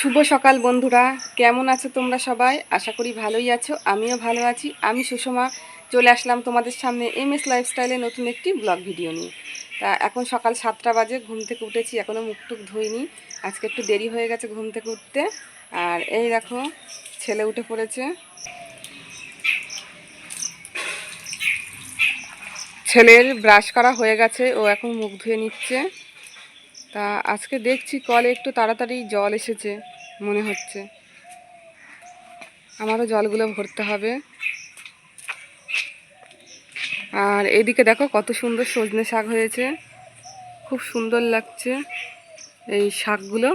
শুভ সকাল বন্ধুরা। কেমন আছো তোমরা সবাই? আশা করি ভালোই আছো। আমিও ভালো আছি। আমি সুষমা। চলে আসলাম তোমাদের সামনে এম এস লাইফস্টাইলে নতুন একটি ব্লগ ভিডিও নিয়ে। তা এখন সকাল সাতটা বাজে, ঘুম থেকে উঠেছি এখনও মুখ টুক ধুইনি। আজকে একটু দেরি হয়ে গেছে ঘুম থেকে উঠতে। আর এই দেখো, ছেলে উঠে পড়েছে। ছেলের ব্রাশ করা হয়ে গেছে, ও এখন মুখ ধুয়ে নিচ্ছে। তা আজকে দেখছি কলে একটু তাড়াতাড়ি জল এসেছে, মনে হচ্ছে। আমারও জলগুলো ভরতে হবে। আর এইদিকে দেখো কত সুন্দর সজনে শাক হয়েছে। খুব সুন্দর লাগছে এই শাকগুলো।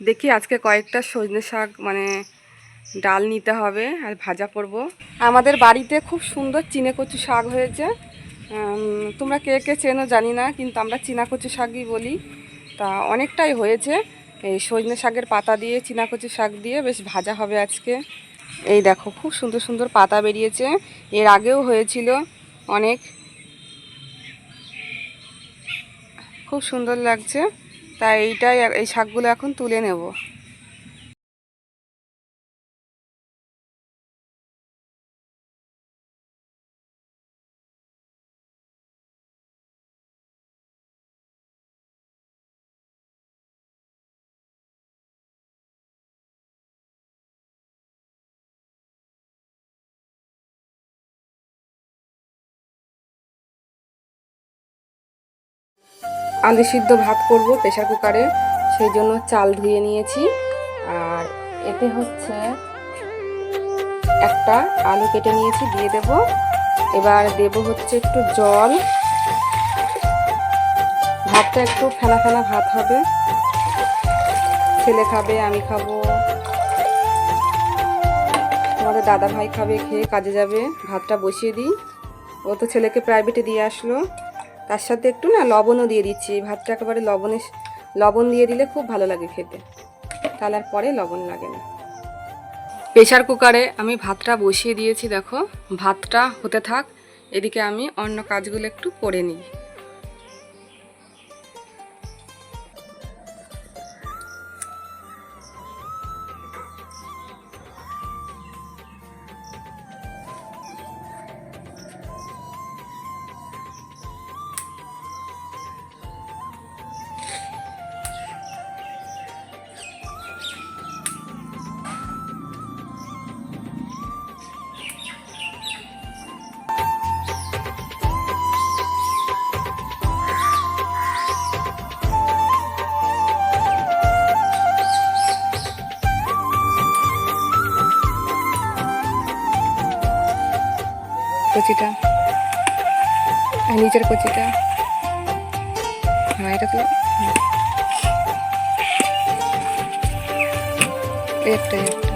দেখি আজকে কয়েকটা সজনে শাক মানে ডাল নিতে হবে আর ভাজা করব। আমাদের বাড়িতে খুব সুন্দর চিনে কচু শাক হয়েছে। তোমরা কে কে চেনো জানি না, কিন্তু আমরা চীনা কচু শাকই বলি। তা অনেকটাই হয়েছে। এই সজনে শাকের পাতা দিয়ে চীনা কচু শাক দিয়ে বেশ ভাজা হবে আজকে। এই দেখো, খুব সুন্দর সুন্দর পাতা বেরিয়েছে। এর আগেও হয়েছিল অনেক। খুব সুন্দর লাগছে। তাই এইটাই, এই শাকগুলো এখন তুলে নেব। আলু সিদ্ধ ভাত করব প্রেশার কুকারে। সেই জন্য চাল ধুয়ে নিয়েছি। আর এতে হচ্ছে একটা আলু কেটে নিয়েছি, দিয়ে দেব। এবার দেব হচ্ছে একটু জল। ভাতটা একটু ফেলা ফেলা ভাত হবে। ছেলে খাবে, আমি খাব। তোমাদের দাদা ভাই খাবে, খেয়ে কাজে যাবে। ভাতটা বসিয়ে দিই। ও তো ছেলেকে প্রাইভেটে দিয়ে আসলো। তার সাথে একটু না লবণও দিয়ে দিচ্ছি। ভাতটা একেবারে লবণে লবণ দিয়ে দিলে খুব ভালো লাগে খেতে। তাহলে আর পরে লবণ লাগে না। প্রেশার কুকারে আমি ভাতটা বসিয়ে দিয়েছি, দেখো। ভাতটা হতে থাক, এদিকে আমি অন্য কাজগুলো একটু করে নিই। কচিটা। আর নিচের কচিটা। হ্যাঁ এটা তো। একটা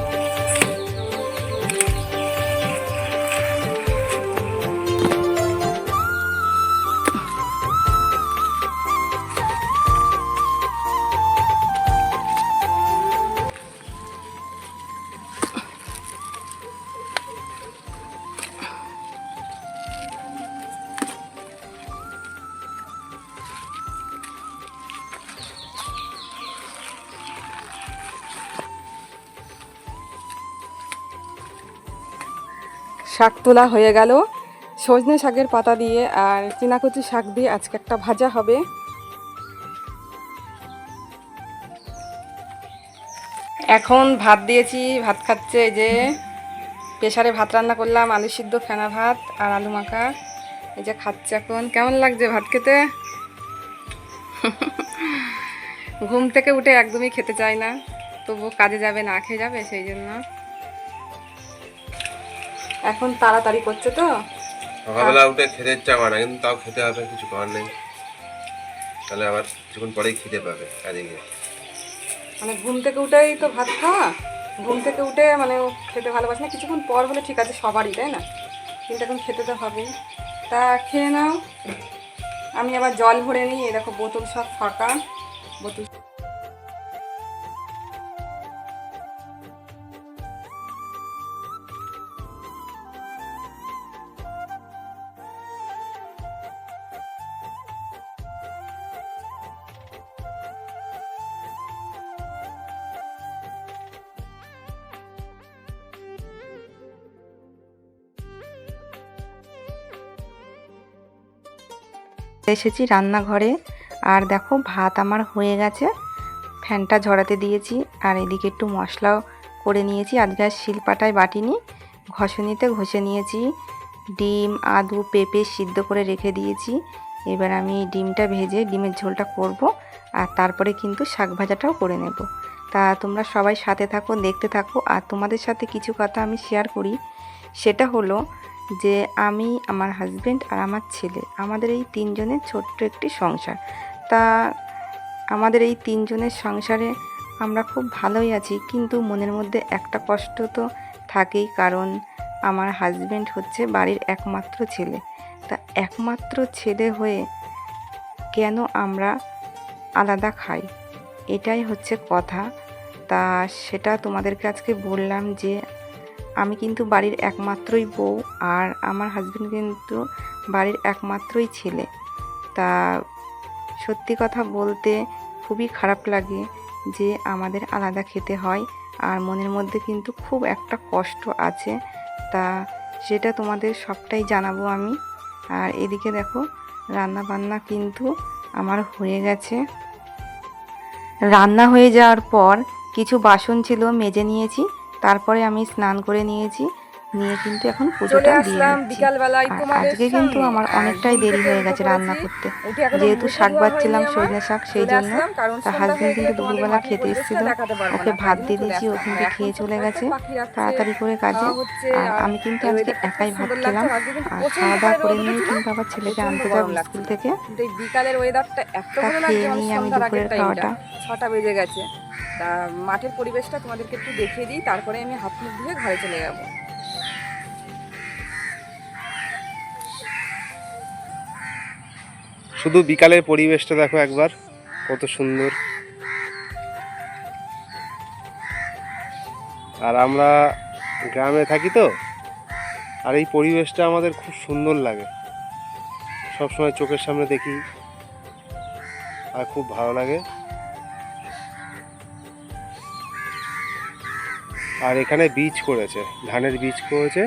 শাক তোলা হয়ে গেল। সজনে শাকের পাতা দিয়ে আর চিনাকুচি শাক দিয়ে আজকে একটা ভাজা হবে। এখন ভাত দিয়েছি, ভাত খাচ্ছে এই যে প্রেশারে ভাত রান্না করলাম, আলু সিদ্ধ, ফেনা ভাত আর আলু মাখা। এই যে খাচ্ছে এখন। কেমন লাগছে ভাত খেতে? ঘুম থেকে উঠে একদমই খেতে চায় না। তবু কাজে যাবে, না খেয়ে যাবে, সেই জন্য। এখন তাড়াতাড়ি করছে তো? সকালবেলা উঠে খেতে ইচ্ছা করে না কিন্তু তাও খেতে হবে কিছু করার নেই। তাহলে আবার কিছুক্ষণ পরেই খিদে পাবে কাজে মানে ঘুম থেকে উঠেই তো ভাত খাওয়া? ঘুম থেকে উঠে মানে খেতে ভালোবাসে না? কিছুক্ষণ পর হলে ঠিক আছে সবারই তাই না? কিন্তু এখন খেতে তো হবেই। তা খেয়ে নাও। আমি আবার জল ভরে নিই দেখো বোতল সব ফাঁকা। বোতল এসেছি রান্নাঘরে। আর দেখো, ভাত আমার হয়ে গেছে। ফ্যানটা ঝরাতে দিয়েছি। আর এদিকে একটু মশলাও করে নিয়েছি। আজকে আর শিলপাটায় বাটিনি। ঘষণিতে ঘষে নিয়েছি। ডিম আদু পেঁপে সিদ্ধ করে রেখে দিয়েছি। এবার আমি ডিমটা ভেজে ডিমের ঝোলটা করব। আর তারপরে কিন্তু শাক ভাজাটাও করে নেব। তা তোমরা সবাই সাথে থাকো, দেখতে থাকো। আর তোমাদের সাথে কিছু কথা আমি শেয়ার করি। সেটা হলো যে আমি, আমার হাজব্যান্ড আর আমার ছেলে, আমাদের এই তিনজনের ছোট্ট একটি সংসার। তা আমাদের এই তিনজনের সংসারে আমরা খুব ভালোই আছি, কিন্তু মনের মধ্যে একটা কষ্ট তো থাকেই, কারণ আমার হাজব্যান্ড হচ্ছে বাড়ির একমাত্র ছেলে। তা একমাত্র ছেলে হয়ে কেন আমরা আলাদা খাই? এটাই হচ্ছে কথা। তা সেটা তোমাদেরকে আজকে বললাম যে আমি কিন্তু বাড়ির একমাত্রই বউ আর আমার হাজব্যান্ড কিন্তু বাড়ির একমাত্রই ছেলে। তা সত্যি কথা বলতে খুবই খারাপ লাগে যে আমাদের আলাদা খেতে হয় আর মনের মধ্যে কিন্তু খুব একটা কষ্ট আছে। তা সেটা তোমাদের সবটাই জানাব আমি। আর এদিকে দেখো রান্না বান্না কিন্তু আমার হয়ে গেছে। রান্না হয়ে যাওয়ার পর কিছু বাসন ছিল, মেজে নিয়েছি। তারপরে আমি স্নান করে নিয়েছি নিয়ে কিন্তু এখন পুজোটা দিয়ে আজকে কিন্তু আমার অনেকটাই দেরি হয়ে গেছে রান্না করতে। যেহেতু শাক বাচ্ছিলাম সজনে শাক সেই জন্য আসলাম, কারণ তা সন্ধ্যা হাজবেন্ড কিন্তু দুপুরবেলা খেতে এসেছিল। ওকে ভাত দিয়ে দিয়েছি ও কিন্তু খেয়ে চলে গেছে। তাড়াতাড়ি করে কাজে। আর আমি কিন্তু আজকে একাই ভাত খেলাম। আর খাওয়া দাওয়া করে নিয়ে কিন্তু আবার ছেলেকে আনতে যাব স্কুল থেকে। খেয়ে নিয়ে আমি দুপুরের খাওয়াটা। ছটা বেজে গেছে। তা মাঠের পরিবেশটা তোমাদেরকে একটু দেখিয়ে দিই, তারপরে আমি হাত মুখ ধুয়ে ঘরে চলে যাব। শুধু বিকালের পরিবেশটা দেখো একবার, কত সুন্দর। আর আমরা গ্রামে থাকি তো, আর এই পরিবেশটা আমাদের খুব সুন্দর লাগে। সবসময় চোখের সামনে দেখি, আর খুব ভালো লাগে। আর এখানে বীজ করেছে, ধানের বীজ করেছে।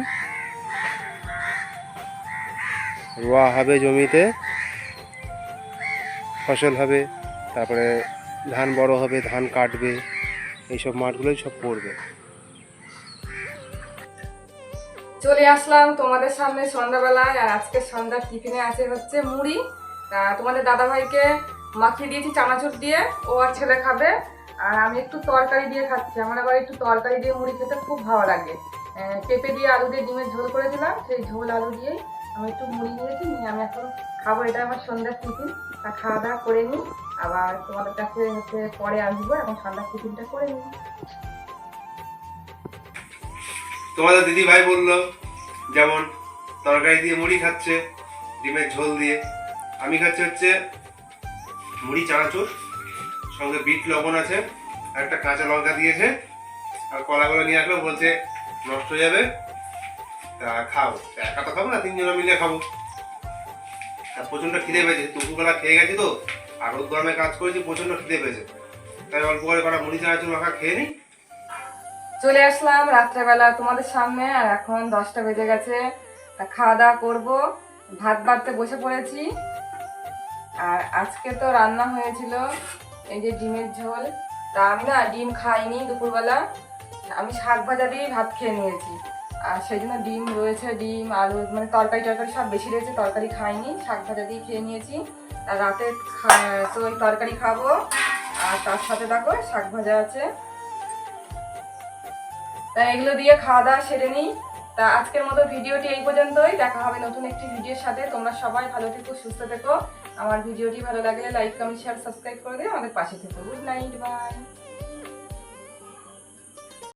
রোয়া হবে জমিতে, ফসল হবে, তারপরে ধান বড় হবে, ধান কাটবে, এইসব মাঠগুলোই সব পড়বে। চলে আসলাম তোমাদের সামনে সন্ধ্যাবেলায়, আর আজকে সন্ধ্যার টিফিনে আছে হচ্ছে মুড়ি। তোমাদের দাদাভাইকে মাখিয়ে দিয়েছি, চানাচুর দিয়ে, ও আর ছেলে খাবে। আর আমি একটু তরকারি দিয়ে খাচ্ছি। আমার আবার একটু তরকারি দিয়ে মুড়ি খেতে খুব ভালো লাগে। পেঁপে দিয়ে আলু দিয়ে ডিমের ঝোল করেছিলাম, সেই ঝোল আলু দিয়েই আমি একটু মুড়ি নিয়েছি নিয়ে আমি এখন খাব, এটা আমার সন্ধ্যার টিফিন তা খাওয়া দাওয়া করে নিই। আবার তোমাদের কাছে হচ্ছে পরে আসব, এখন সন্ধ্যার টিফিনটা করে নিই। তোমাদের দিদি ভাই বলল, যেমন তরকারি দিয়ে মুড়ি খাচ্ছে, ডিমের ঝোল দিয়ে। আমি খাচ্ছি হচ্ছে মুড়ি, চানাচুর। সঙ্গে বিট লবণ আছে, আর একটা কাঁচা লঙ্কা দিয়েছে, আর কলাগুলো নিয়ে আসলো, বলছে নষ্ট হয়ে যাবে, তা খাও। একা তো খাব না, তিনজন মিলে খাব। আর প্রচণ্ড খিদে পেয়েছে, দুপুরবেলা খেয়ে গেছি তো আর রোদ গরমে কাজ করেছি, প্রচণ্ড খিদে পেয়েছে। তাই অল্প করে কটা মুড়ি, চানাচুর, মাখা খেয়ে নিই। চলে আসলাম রাত্রেবেলা তোমাদের সামনে, আর এখন দশটা বেজে গেছে। খাওয়া দাওয়া করব, ভাত বাড়তে বসে পড়েছি। আর আজকে তো রান্না হয়েছিল এই যে ডিমের ঝোল, তা আমি না ডিম খাইনি দুপুরবেলা। আমি শাক ভাজা দিয়েই ভাত খেয়ে নিয়েছি। আর সেই জন্য ডিম রয়েছে, ডিম, আলু মানে তরকারি টরকারি সব বেশি রয়েছে, তরকারি খাইনি, শাক ভাজা দিয়ে খেয়ে নিয়েছি। আর রাতে তো ওই তরকারি খাব। আর তার সাথে দেখো শাক ভাজা আছে। তা এগুলো দিয়ে খাওয়া দাওয়া সেরে নিই। তা আজকের মতো ভিডিওটি এই পর্যন্তই। দেখা হবে নতুন একটি ভিডিওর সাথে। তোমরা সবাই ভালো থেকো, সুস্থ থেকো। আমার ভিডিওটি ভালো লাগলে লাইক কমেন্ট শেয়ার সাবস্ক্রাইব করে দিয়ে আমাদের পাশে থেকে। Good night bye